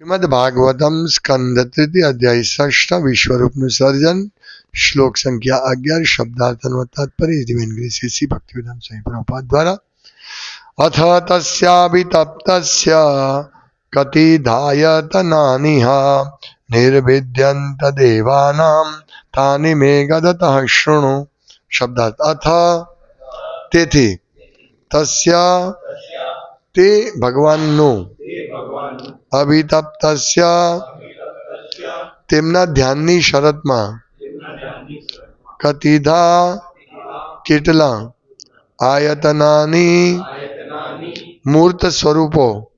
શ્રીમદ ભાગવતમ સ્કંદ તૃતીય અધ્યાય ષષ્ઠ વિશ્વરૂપનું સર્જન શ્લોક સંખ્યા અગિયાર શબ્દાર્થનો તાત્પર્ય દિવેન્દ્ર શ્રી ભક્તિવેદાંત સ્વામી પ્રભુપાદ દ્વારા અથ તસ્યાભિતપ્તસ્ય કતિધાયતનાનિહ નિર્વિદ્યંત દેવાનામ તાની મે ગદત શૃણુ શબ્દાર્થ અથ તેથી તસ્ય તે ભગવાનનું અભિતપ્તસ્ય તેમના ધ્યાનની શરતમાં. કતિધા કેટલા? આયતનાની મૂર્ત સ્વરૂપો.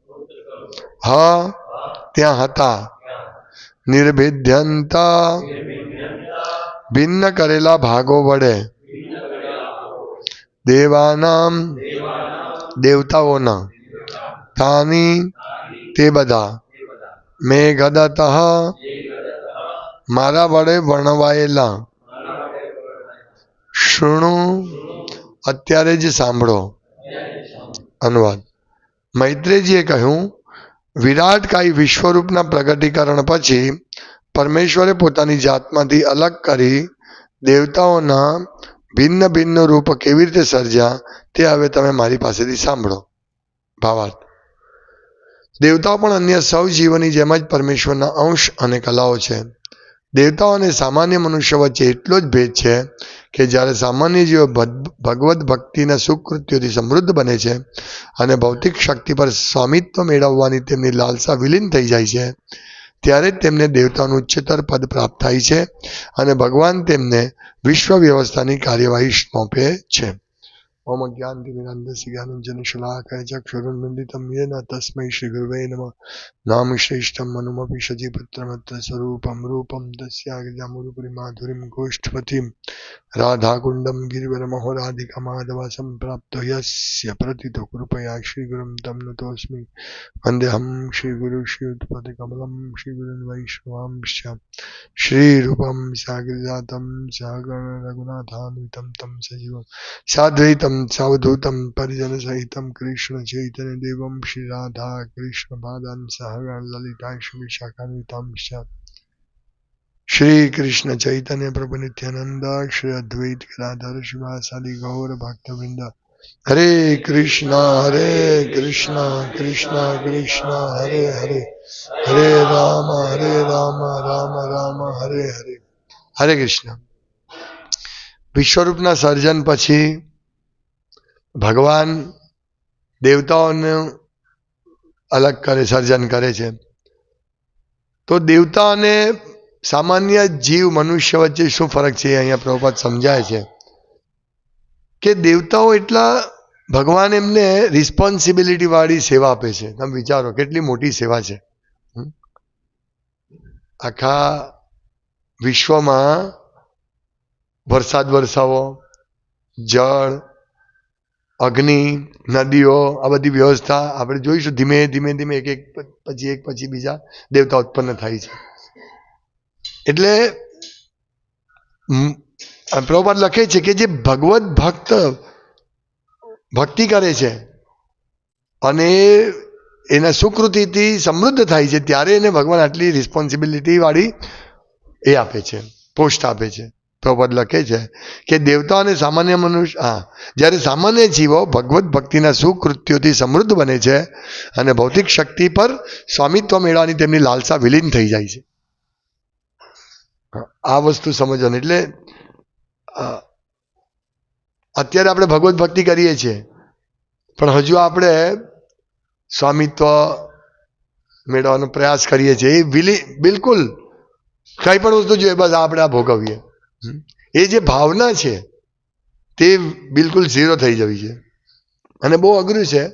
હ, ત્યાં હતા. નિર્ભિધ્યંતા ભિન્ન કરેલા ભાગો વડે. દેવાનામ દેવતાઓના. તાની તે બધા. મેં ગદતઃ. મારા વડે વર્ણવાયેલા. શૃણુ, અત્યારે જ સાંભળો. અનુવાદ. મૈત્રેયજીએ કહ્યું, વિરાટ કાય વિશ્વરૂપના પ્રગટીકરણ પછી પરમેશ્વરે પોતાની જાતમાંથી અલગ કરી દેવતાઓના ભિન્ન ભિન્ન રૂપ કેવી રીતે સર્જ્યા તે હવે તમે મારી પાસેથી સાંભળો. ભાવાર્થ. દેવતાઓ પણ અન્ય સૌ જીવોની જેમ જ પરમેશ્વરના અંશ અને કલાઓ છે. દેવતાઓ અને સામાન્ય મનુષ્ય વચ્ચે એટલો જ ભેદ છે કે જ્યારે સામાન્ય જીવો ભગવદ્ ભક્તિના સુકૃત્યોથી સમૃદ્ધ બને છે અને ભૌતિક શક્તિ પર સ્વામિત્વ મેળવવાની તેમની લાલસા વિલીન થઈ જાય છે, ત્યારે તેમને દેવતાનું ઉચ્ચતર પદ પ્રાપ્ત થાય છે અને ભગવાન તેમને વિશ્વ વ્યવસ્થાની કાર્યવાહી સોંપે છે. ઓમ જ્ઞાનતિમિરાંધસ્ય જ્ઞાનંજન શલાકય ચક્ષુરુન્મિલિતમ યેન તસ્મૈ શ્રી ગુરવે નમઃ નામ શ્રેષ્ઠમ મનુમપી સજીપત્રમત્ર સ્વરૂપમ રૂપમ તસ્યાગજામુરુપરી માધુરીમ ગોષ્ઠપતિમ રાધાકુંડમ ગિરિવરમહો રાધિકા માધવા પ્રાપ્તો યસ્ય પ્રતિતો કૃપયા શ્રીગુરુમ તમ નતોસ્મિ વંદેહમ तं सजीवं શ્રીગુરુન વૈષ્ણવાંશ્ચ શ્રીરૂપમ સાગરજાતમ સહગણ રઘુનાથાન્વિતમ તમ સજીવમ સાદ્વૈતમ સાવધૂતમ પરિજન સહિતમ કૃષ્ણ ચૈતન્ય દેવમ શ્રી રાધા કૃષ્ણ પાદાન સહગણ લલિતા શ્રી શાખાન્વિતાંશ શ્રી કૃષ્ણ ચૈતન્ય પ્રભુ નિત્યાનંદ શ્રી અદ્વૈત ગદાધર શિવાસાદી ગૌર ભક્તવૃંદ હરે કૃષ્ણ હરે કૃષ્ણ કૃષ્ણ કૃષ્ણ હરે હરે હરે રામ હરે રામ રામ રામ હરે હરે હરે કૃષ્ણ વિશ્વરૂપના સર્જન પછી ભગવાન દેવતાઓનું અલગ કરે, સર્જન કરે છે. તો દેવતા અને સામાન્ય જીવ, મનુષ્ય વચ્ચે શું ફરક છે? અહીંયા પ્રભુપાદ સમજાય છે કે દેવતાઓ એટલા ભગવાન એમને રિસ્પોન્સિબિલિટી વાળી સેવા આપે છે. તમે વિચારો, કેટલી મોટી સેવા છે? આખા વિશ્વમાં વરસાદ વરસાવો, જળ અગ્નિ, નદીઓ, આ બધી વ્યવસ્થા આપણે જોઈશું. ધીમે ધીમે ધીમે એક એક, પછી એક, પછી બીજા દેવતા ઉત્પન્ન થાય છે. એટલે પ્રભુપાદ લખે છે કે જે ભગવત ભક્ત ભક્તિ કરે છે અને એના સુકૃતિથી સમૃદ્ધ થાય છે, ત્યારે એને ભગવાન આટલી રિસ્પોન્સિબિલિટી વાળી એ આપે છે, પોસ્ટ આપે છે. પ્રભુપાદ લખે છે કે દેવતા અને સામાન્ય મનુષ્ય, હા, જ્યારે સામાન્ય જીવો ભગવત ભક્તિના સુકૃત્યોથી સમૃદ્ધ બને છે અને ભૌતિક શક્તિ પર સ્વામિત્વ મેળવવાની તેમની લાલસા વિલીન થઈ જાય છે આ વસ્તુ સમજવાની, એટલે અત્યારે આપણે ભગવત ભક્તિ કરીએ છીએ, પણ હજુ આપણે સ્વામિત્વ મેળવવાનો પ્રયાસ કરીએ છીએ એ વિલી, બિલકુલ કંઈ પણ વસ્તુ જોઈએ, બસ આપણે આ ભોગવીએ. એ જે ભાવના છે, તે બિલકુલ ઝીરો થઈ જવી છે. અને બહુ અઘરું છે.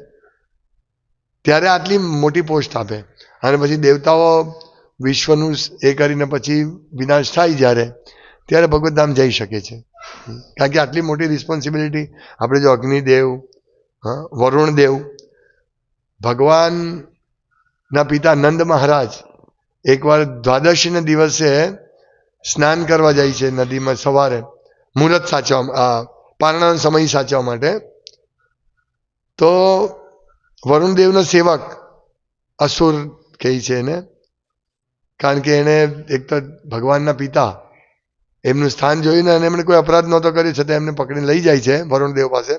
ત્યારે આટલી મોટી પોસ્ટ આપે. અને પછી દેવતાઓ વિશ્વનું એ કરીને પછી વિનાશ થાય જ્યારે, ત્યારે ભગવદ્ધામ જઈ શકે છે. કારણ કે આટલી મોટી રિસ્પોન્સિબિલિટી આપણે જો અગ્નિદેવ વરુણદેવ, ભગવાનના પિતા નંદ મહારાજ એકવાર દ્વાદશીના દિવસે સ્નાન કરવા જાય છે નદીમાં સવારે, મુહૂર્ત સાચવા પારણાનો સમય સાચવા માટે. તો વરુણદેવનો સેવક અસુર કહે છે એને, કારણ કે એણે એક તો ભગવાનના પિતા એમનું સ્થાન જોઈને અને એમણે કોઈ અપરાધ નહોતો કર્યો, છતાં એમને પકડીને લઈ જાય છે વરુણદેવ પાસે.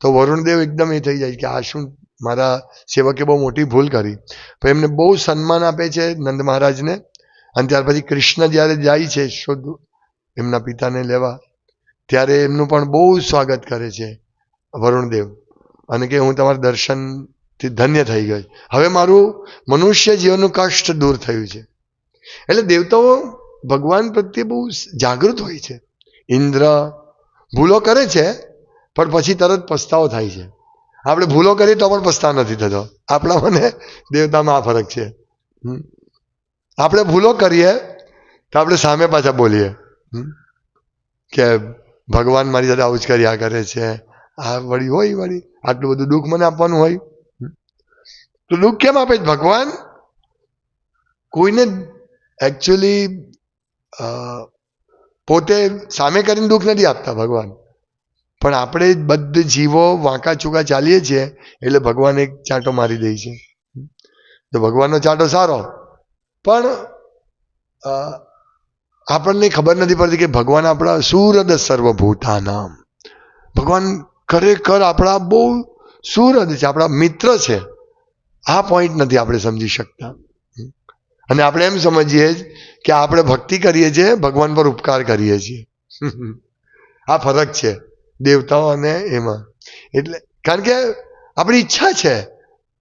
તો વરુણદેવ એકદમ એ થઈ જાય કે આ શું મારા સેવકે બહુ મોટી ભૂલ કરી. તો એમને બહુ સન્માન આપે છે નંદ મહારાજને. અને ત્યાર પછી કૃષ્ણ જ્યારે જાય છે શુદ્ધ એમના પિતાને લેવા, ત્યારે એમનું પણ બહુ સ્વાગત કરે છે વરુણદેવ. અને કે હું તમારા દર્શનથી ધન્ય થઈ ગઈ. હવે મારું મનુષ્ય જીવનનું કષ્ટ દૂર થયું છે. એટલે દેવતાઓ ભગવાન પ્રત્યે બહુ જાગૃત હોય છે. ઇન્દ્ર ભૂલો કરે છે, પણ પછી તરત પસ્તાવો થાય છે. આપણે ભૂલો કરીએ તો પણ પસ્તાવ નથી થતો. આપણા મને દેવતામાં આ ફરક છે. હમ. આપણે ભૂલો કરીએ તો આપણે સામે પાછા બોલીએ. કે ભગવાન મારી સાથે આવું જ કર્યા કરે છે. આ વળી હોય વળી. આટલું બધું દુઃખ મને આપવાનું હોય. તો દુઃખ કેમ આપે ભગવાન કોઈને એકચ્યુઅલી પોતે સામે કરીને દુઃખ નથી આપતા ભગવાન. પણ આપણે બધ જીવો વાંકા ચૂકા ચાલીએ છીએ એટલે ભગવાન એક ચાંટો મારી દે છે. તો ભગવાનનો ચાંટો સારો. પણ આપણને ખબર નથી પડતી કે ભગવાન આપણા સુરદ સર્વભૂતાનામ. ભગવાન ખરેખર આપણા બહુ સુરદ છે, આપણા મિત્ર છે. આ પોઈન્ટ નથી આપણે સમજી શકતા. અને આપણે એમ સમજીએ કે આપણે ભક્તિ કરીએ છીએ, ભગવાન પર ઉપકાર કરીએ છીએ. આ ફરક છે, દેવતાઓ અને એમાં. એટલે, કારણ કે આપણી ઈચ્છા છે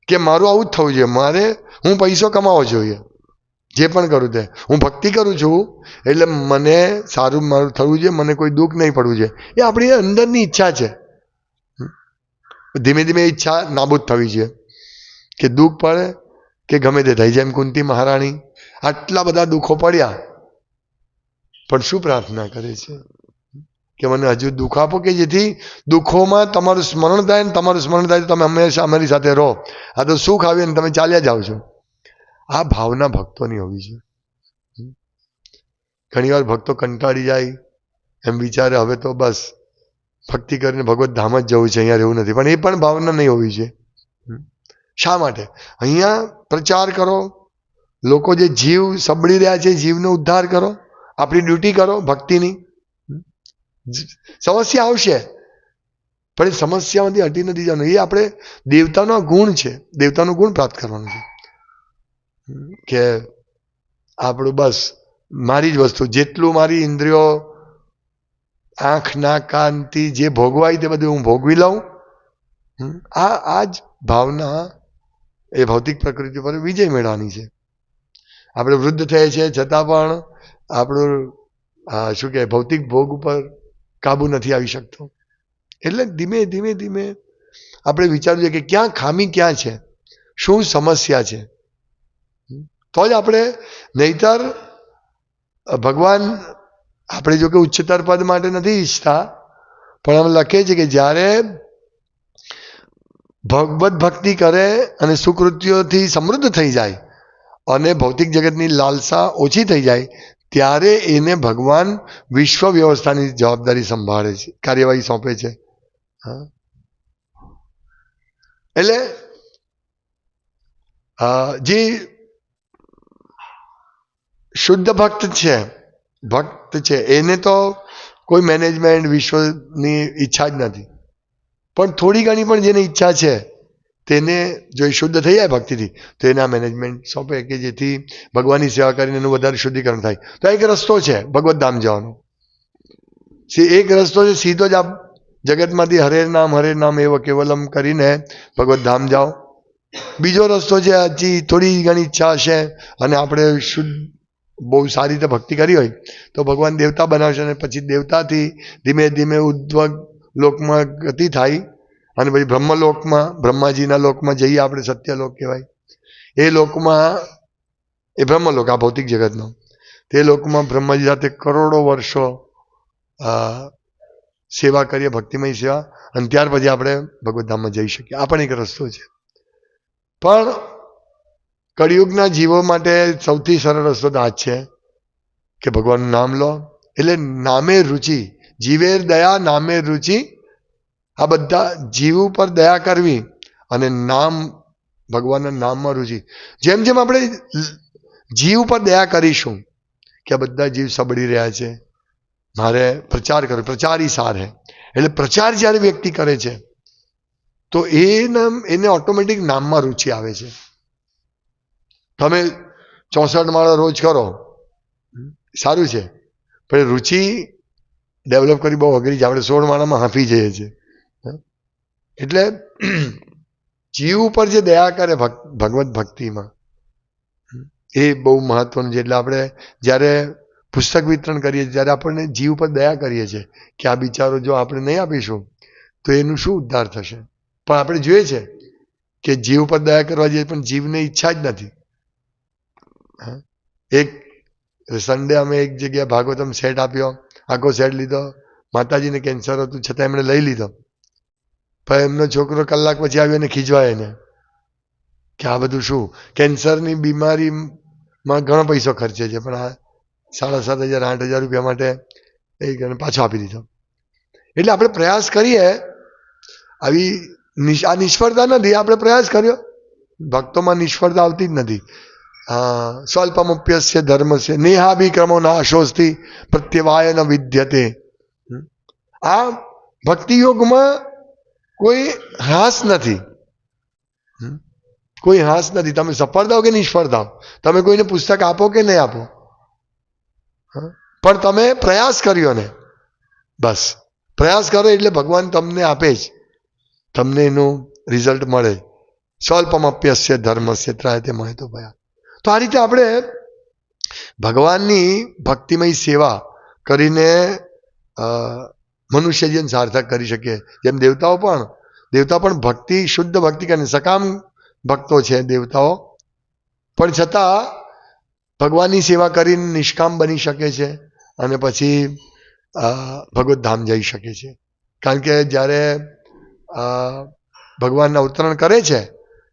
કે મારું આવું જ થવું જોઈએ. મારે, હું પૈસો કમાવો જોઈએ. જે પણ કરું તે હું ભક્તિ કરું છું, એટલે મને સારું મારું થવું જોઈએ, મને કોઈ દુઃખ નહીં પડવું જોઈએ. એ આપણી અંદરની ઈચ્છા છે. ધીમે ધીમે ઈચ્છા નાબૂદ થવી છે કે દુઃખ પડે, કે ગમે તે થાય. જેમ કુંતી મહારાણી, આટલા બધા દુઃખો પડ્યા. પણ શું પ્રાર્થના કરે છે? કે મને હજુ દુઃખ આપો કે જેથી દુઃખોમાં તમારું સ્મરણ થાય ને તમારું સ્મરણ થાય તો તમે હંમેશા અમારી સાથે રહો. આ તો સુખ આવ્યું ને તમે ચાલ્યા જાઓ છો. આ ભાવના ભક્તોની હોવી છે ઘણીવાર ભક્તો કંટાળી જાય, એમ વિચારે હવે તો બસ, ભક્તિ કરીને ભગવત ધામ જ જવું છે, અહીંયા રહેવું નથી. પણ એ પણ ભાવના નહીં હોવી છે શા માટે? અહીંયા પ્રચાર કરો, લોકો જે જીવ સંભળી રહ્યા છે, જીવનો ઉદ્ધાર કરો, આપણી ડ્યુટી કરો ભક્તિની. સમસ્યા આવશે, પણ એ સમસ્યામાંથી હટી નથી જવાનું. એ આપણે દેવતાનો ગુણ છે, દેવતાનો ગુણ પ્રાપ્ત કરવાનો છે. કે આપણું બસ, મારી જ વસ્તુ, જેટલું મારી ઇન્દ્રિયો આંખ, નાક કાનથી જે ભોગવાય તે બધું હું ભોગવી લઉં. આ આ જ ભાવના એ ભૌતિક પ્રકૃતિ પર વિજય મેળવવાની છે. આપણે વૃદ્ધ થઈએ છીએ છતાં પણ આપણું શું કહેવાય, ભૌતિક ભોગ ઉપર કાબુ નથી આવી શકતો. એટલે ધીમે ધીમે ધીમે આપણે વિચારવું છે કે ક્યાં ખામી ક્યાં છે? શું સમસ્યા છે? તો જ આપણે નહીતર ભગવાન આપણે જો કે ઉચ્ચતર પદ માટે નથી ઈચ્છતા, પણ અમે લખે છે કે જ્યારે ભગવત ભક્તિ કરે અને સુકૃત્યોથી સમૃદ્ધ થઈ જાય અને ભૌતિક જગતની લાલસા ઓછી થઈ જાય, ત્યારે એને ભગવાન વિશ્વ વ્યવસ્થાની જવાબદારી સંભાળે છે, કાર્યવાહી સોંપે છે. હા. એટલે જે શુદ્ધ ભક્ત છે ભક્ત છે. એને તો કોઈ મેનેજમેન્ટ વિશ્વની ઈચ્છા જ નથી. પણ થોડી ઘણી પણ જેને ઈચ્છા છે, તેને જો એ શુદ્ધ થઈ જાય ભક્તિથી, તો એના મેનેજમેન્ટ સોંપે કે જેથી ભગવાનની સેવા કરીને એનું વધારે શુદ્ધિકરણ થાય. તો એક રસ્તો છે ભગવત ધામ જવાનો. એક રસ્તો છે, સીધો જ આપ જગતમાંથી હરે નામ હરે નામ એવો કેવલમ કરીને ભગવત ધામ જાઓ. બીજો રસ્તો છે હજી થોડી ઘણી ઈચ્છા હશે અને આપણે શુદ્ધ બહુ સારી રીતે ભક્તિ કરી હોય, તો ભગવાન દેવતા બનાવશે અને પછી દેવતાથી ધીમે ધીમે ઉદ્વગ લોકમાં ગતિ થાય અને પછી બ્રહ્મલોકમાં, બ્રહ્માજીના લોકમાં જઈએ આપણે સત્યલોક કહેવાય. એ લોકમાં, એ બ્રહ્મલોક, આ ભૌતિક જગતનો. તે લોકમાં બ્રહ્માજી સાથે કરોડો વર્ષો સેવા કરીએ, ભક્તિમય સેવા, અને ત્યાર પછી આપણે ભગવદ્ધામમાં જઈ શકીએ. આ પણ એક રસ્તો છે. પણ કળિયુગના જીવો માટે સૌથી સરળ રસ્તો તો આ જ છે કે ભગવાનનું નામ લો. એટલે નામે રુચિ, જીવેર દયા, નામે રુચિ, આ બધા જીવ ઉપર દયા કરવી અને નામ, ભગવાનના નામમાં રુચિ. જેમ જેમ આપણે જીવ પર દયા કરીશું કે આ બધા જીવ સબડી રહ્યા છે. મારે પ્રચાર કરો પ્રચારી સાર હે. એટલે પ્રચાર જ્યારે વ્યક્તિ કરે છે, તો એ નામ એને ઓટોમેટિક નામમાં રુચિ આવે છે. તમે ચોસઠ માળા રોજ કરો. સારું છે. પણ રુચિ ડેવલપ કરી બહુ અઘરી છે. આપણે સોળ માળામાં હાંફી જઈએ છીએ. એટલે જીવ ઉપર જે દયા કરે ભગ- ભગવત ભક્તિમાં, એ બહુ મહત્વનું છે. એટલે આપણે જ્યારે પુસ્તક વિતરણ કરીએ છીએ, ત્યારે આપણને જીવ પર દયા કરીએ છીએ કે આ બિચારો જો આપણે નહીં આપીશું, તો એનું શું ઉદ્ધાર થશે? પણ આપણે જોઈએ છે કે જીવ પર દયા કરવા જઈએ પણ જીવને ઈચ્છા જ નથી? એક સન્ડે અમે એક જગ્યાએ ભાગવતમ સેટ આપ્યો. આખો સેટ લીધો. માતાજીને કેન્સર હતું, છતાં એમણે લઈ લીધો. પણ એમનો છોકરો કલાક પછી આવ્યો અને ખીજવાય એને. કે આ બધું શું? કેન્સરની બીમારીમાં ઘણો પૈસો ખર્ચે છે, પણ આ સાડા સાત હજાર, આઠ હજાર રૂપિયા માટે એ પાછો આપી દીધો. એટલે આપણે પ્રયાસ કરીએ. આવી આ નિષ્ફળતા નથી, આપણે પ્રયાસ કર્યો. ભક્તોમાં નિષ્ફળતા આવતી જ નથી. સ્વલ્પમપ્યસ્ય ધર્મસ્ય નેહાભિક્રમો નાશોસ્તી પ્રત્યવાય ન વિદ્યતે. આ ભક્તિ યોગમાં કોઈ હાસ નથી. કોઈ હાસ નથી. તમે સફળ થાવ કે નિષ્ફળ થાવ તમે કોઈને પુસ્તક આપો કે નહીં આપો? પણ તમે પ્રયાસ કર્યો ને. બસ. પ્રયાસ કરો એટલે ભગવાન તમને આપે જ. તમને એનું રિઝલ્ટ મળે. સ્વલ્પમપ્યસ્ય ધર્મસ્ય ત્રાયતે મહેતો ભયા તો આ રીતે આપણે ભગવાનની ભક્તિમય સેવા કરીને મનુષ્ય જીવન સાર્થક કરી શકીએ. જેમ દેવતાઓ પણ દેવતા પણ ભક્તિ, શુદ્ધ ભક્તિ કરીને સકામ ભક્તો છે દેવતાઓ. પણ છતાં ભગવાનની સેવા કરીને નિષ્કામ બની શકે છે અને પછી ભગવત ધામ જઈ શકે છે. કારણ કે જ્યારે ભગવાનના અવતરણ કરે છે,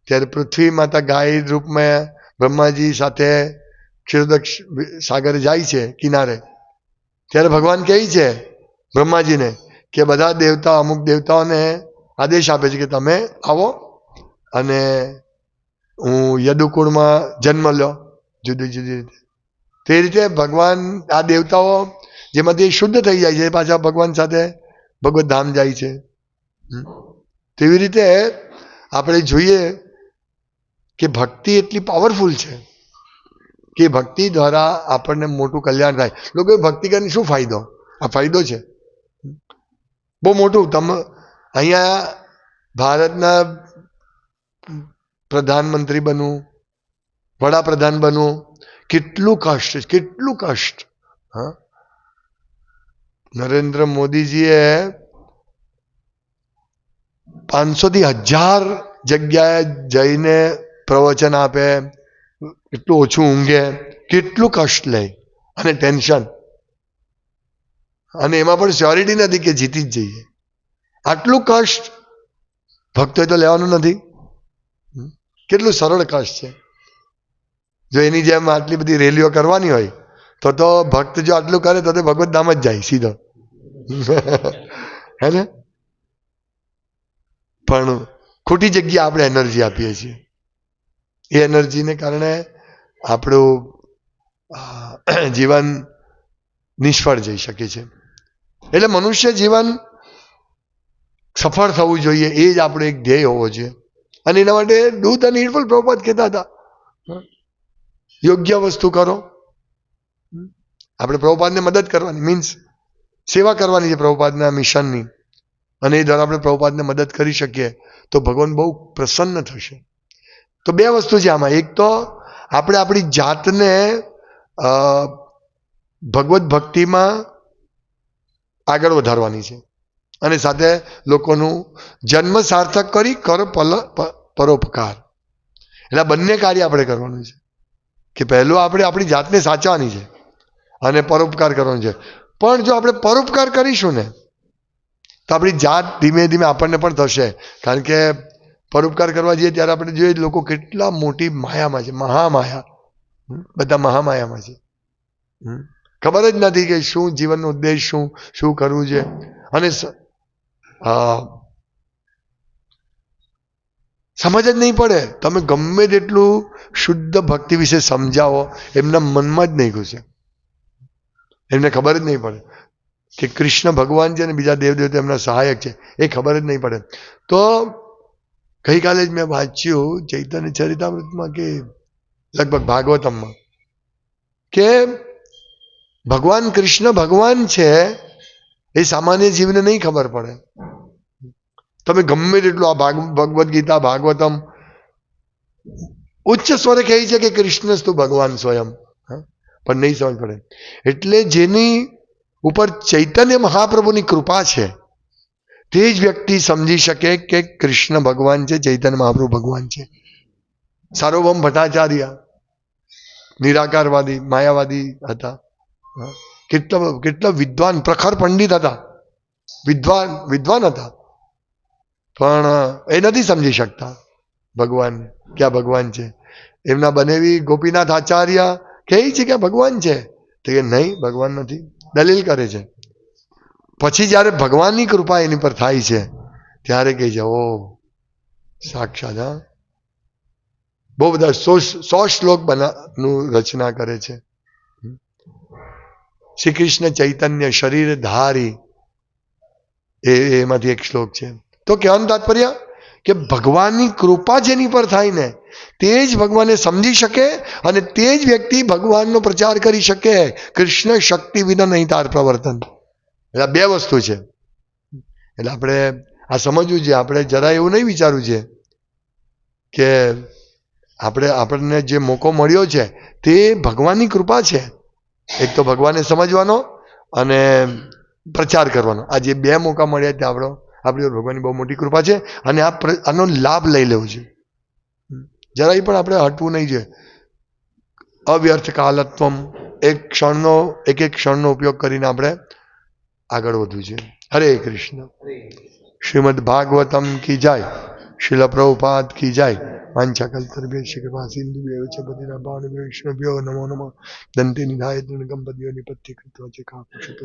ત્યારે પૃથ્વી માતા ગાય રૂપમાં બ્રહ્માજી સાથે ક્ષીરોદક્ષ સાગર જાય છે કિનારે. ત્યારે ભગવાન કહે છે બ્રહ્માજીને કે બધા દેવતા અમુક દેવતાઓને આદેશ આપે છે કે તમે આવો અને હું યદુકુળમાં જન્મ લો જુદી જુદી રીતે. તે રીતે ભગવાન આ દેવતાઓ જેમાંથી શુદ્ધ થઈ જાય છે પાછા ભગવાન સાથે ભગવત ધામ જાય છે. તેવી રીતે આપણે જોઈએ કે ભક્તિ એટલી પાવરફુલ છે? કે ભક્તિ દ્વારા આપણને મોટું કલ્યાણ થાય? લોકો ભક્તિ કરીને શું ફાયદો? આ ફાયદો છે. બહુ મોટું. તમે અહીંયા ભારતના પ્રધાનમંત્રી બનવું, વડાપ્રધાન બનવું, કેટલું કષ્ટ કેટલું કષ્ટ. હા? નરેન્દ્ર મોદીજીએ પાંચસો થી હજાર જગ્યાએ જઈને પ્રવચન આપે, એટલું ઓછું ઊંઘે, કેટલું કષ્ટ લે અને ટેન્શન. અને એમાં પણ શ્યોરિટી નથી કે જીતી જ જઈએ. આટલું કષ્ટ ભક્તોએ તો લેવાનું નથી. કેટલું સરળ કષ્ટ છે. જો એની જેમ આટલી બધી રેલીઓ કરવાની હોય, તો તો ભક્ત જો આટલું કરે, તો તે ભગવત ધામ જ જાય સીધો. હે ને? પણ ખોટી જગ્યાએ આપણે એનર્જી આપીએ છીએ. એ એનર્જીને કારણે આપણું જીવન નિષ્ફળ જઈ શકે છે. એટલે મનુષ્ય જીવન સફળ થવું જોઈએ, એ જ આપણો એક ધ્યેય હોવો જોઈએ. અને એના માટે દૂધ અને નીડફુલ પ્રભુપાદ કહેતા હતા, યોગ્ય વસ્તુ કરો. આપણે પ્રભુપાદને મદદ કરવાની મીન્સ સેવા કરવાની છે પ્રભુપાદના મિશનની અને એ દ્વારા આપણે પ્રભુપાદને મદદ કરી શકીએ, તો ભગવાન બહુ પ્રસન્ન થશે. તો બે વસ્તુ છે આમાં. એક તો આપણે આપણી જાતને ભગવત ભક્તિમાં આગળ વધારવાની છે. અને સાથે લોકોનું જન્મ સાર્થક કરી કર પલ પરોપકાર. એટલે બંને કાર્ય આપણે કરવાનું છે. કે પહેલું આપણે આપણી જાતને સાચવાની છે અને પરોપકાર કરવાનો છે. પણ જો આપણે પરોપકાર કરીશું ને, તો આપણી જાત ધીમે ધીમે આપણને પણ થશે. કારણ કે પરોપકાર કરવા જઈએ ત્યારે આપણે જોઈએ લોકો કેટલા મોટી માયામાં છે, મહામાયા. બધા મહામાયામાં છે? ખબર જ નથી કે શું જીવનનો ઉદ્દેશ શું શું કરવું છે. અને સમજ જ નહીં પડે. તમે ગમે તેટલું શુદ્ધ ભક્તિ વિશે સમજાવો, એમના મનમાં જ નહીં ઘૂસે. એમને ખબર જ નહીં પડે કે કૃષ્ણ ભગવાન છે અને બીજા દેવદેવતા એમના સહાયક છે. એ ખબર જ નહીં પડે. તો ગઈકાલે જ મેં વાંચ્યું ચૈતન્ય ચરિતામૃતમાં કે લગભગ ભાગવતમમાં કે ભગવાન કૃષ્ણ ભગવાન છે એ સામાન્ય જીવને નહીં ખબર પડે. તમે ગમે તેટલું આ ભાગ, ભગવદ્ ગીતા, ભાગવતમ ઉચ્ચ સ્વરે કહે છે કે કૃષ્ણ સ્તુ ભગવાન સ્વયં? પણ નહીં સમજ પડે. એટલે જેની ઉપર ચૈતન્ય મહાપ્રભુની કૃપા છે તે જ વ્યક્તિ સમજી શકે કે કૃષ્ણ ભગવાન છે, ચૈતન્ય મહાપ્રભુ ભગવાન છે. સાર્વભૌમ ભટ્ટાચાર્ય, નિરાકારવાદી, માયાવાદી હતા? કેટલા કેટલા વિદ્વાન, પ્રખર પંડિત હતા. વિદ્વાન વિદ્વાન હતા. પણ એ નથી સમજી શકતા ભગવાન ક્યાં ભગવાન છે. એમના બનેવી ગોપીનાથ આચાર્ય કહે છે કે ભગવાન છે. તો કે નહીં, ભગવાન નથી. દલીલ કરે છે. પછી જ્યારે ભગવાનની કૃપા એની પર થાય છે, ત્યારે કહે છે, ઓ, સાક્ષાત, હા. બહુ બધા સો સો શ્લોક બનાનું રચના કરે છે. શ્રી કૃષ્ણ ચૈતન્ય શરીર ધારી, એ એમાંથી એક શ્લોક છે. તો કહેવાનું તાત્પર્ય કે ભગવાનની કૃપા જેની પર થાય ને, તે જ ભગવાનને સમજી શકે અને તે જ વ્યક્તિ ભગવાનનો પ્રચાર કરી શકે. કૃષ્ણ શક્તિ વિના નહીં તાર પ્રવર્તન. એટલે બે વસ્તુ છે. એટલે આપણે આ સમજવું છે, આપણે જરા એવું નહીં વિચારવું છે કે આપણે આપણને જે મોકો મળ્યો છે તે ભગવાનની કૃપા છે. એક તો ભગવાનને સમજવાનો અને પ્રચાર કરવાનો. આ જે બે મોકા મળ્યા તે આપણો, આપણી ભગવાનની બહુ મોટી કૃપા છે અને આ આનો લાભ લઈ લેવો છે. જરાય પણ આપણે હટવું નહીં છે અવ્યર્થ કાલત્વમ, એક ક્ષણનો, એક એક ક્ષણનો ઉપયોગ કરીને આપણે આગળ વધવું છે હરે કૃષ્ણ. શ્રીમદ ભાગવતમ કી જાય. શિલ પ્રભુપાદ કી જાય. વાંછાકલ્તર્ભ્ય શ્રી કૃપા સિંધુ ચ પતિના ભાણ વૈષ્ણવ્યો નમો નમઃ. દંતે નિધાય ગંપદ્યો નિપત્તિ કૃત્વા ચે કાપુષત